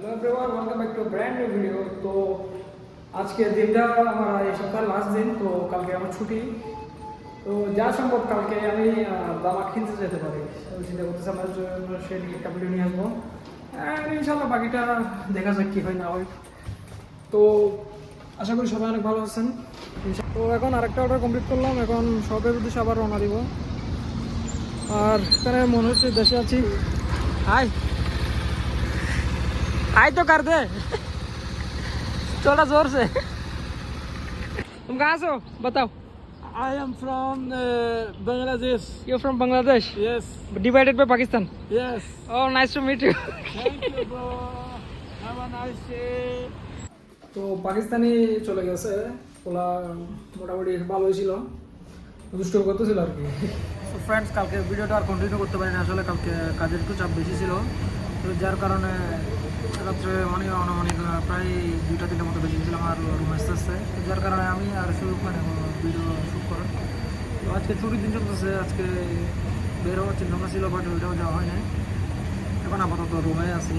Hello everyone welcome back to brand new video তো আজকে দিনটা আমার এই সপ্তাহের লাস্ট দিন, তো কালকে আমার ছুটি। তো যা সম্ভব কালকে আমি দামা কিনতে যেতে পারি। চিন্তা করতেছি আমার জন্য সেদিকে একটা ভিডিও নিয়ে আসব। ইনশাল্লাহ বাকিটা দেখা যাক কী হয়, না হয়। তো আশা করি সবাই অনেক ভালো আছেন। তো এখন আরেকটা অর্ডার কমপ্লিট করলাম। এখন শপের উদ্দেশ্যে আবার রওনা দিব। আর এখানে মনে হচ্ছে দেশে আছি। হাই हाय तो कर दे थोड़ा जोर से तुम कहाँ से हो बताओ I am from uh, Bangladesh. You from Bangladesh Yes, divided by Pakistan yes. Oh nice to meet you Thank you, bro. Have a nice day. তো পাকিস্তানি চলে গেছে ওলা মোটামুটি ভালোই ছিল দুষ্ট করতেছিল আর কি তো ফ্রেন্ডস কালকে ভিডিওটা আর কন্টিনিউ করতে পারিনি আসলে কালকে কাজের একটু চাপ বেশি ছিল তো যার কারণে রাত্রে অনেক অনেক প্রায় দুইটা তিনটা মতো বেজে গেছিলাম আর রুম আসতে আসতে যার কারণে আমি আর শুরু মানে ভিডিও শ্যুট করার তো আজকে ছুটির দিন চলতেছে, আজকে বের হওয়ার চিন্তা ছিল বাট ওইটাও যাওয়া হয় না এখন আপাতত রুমে আছি।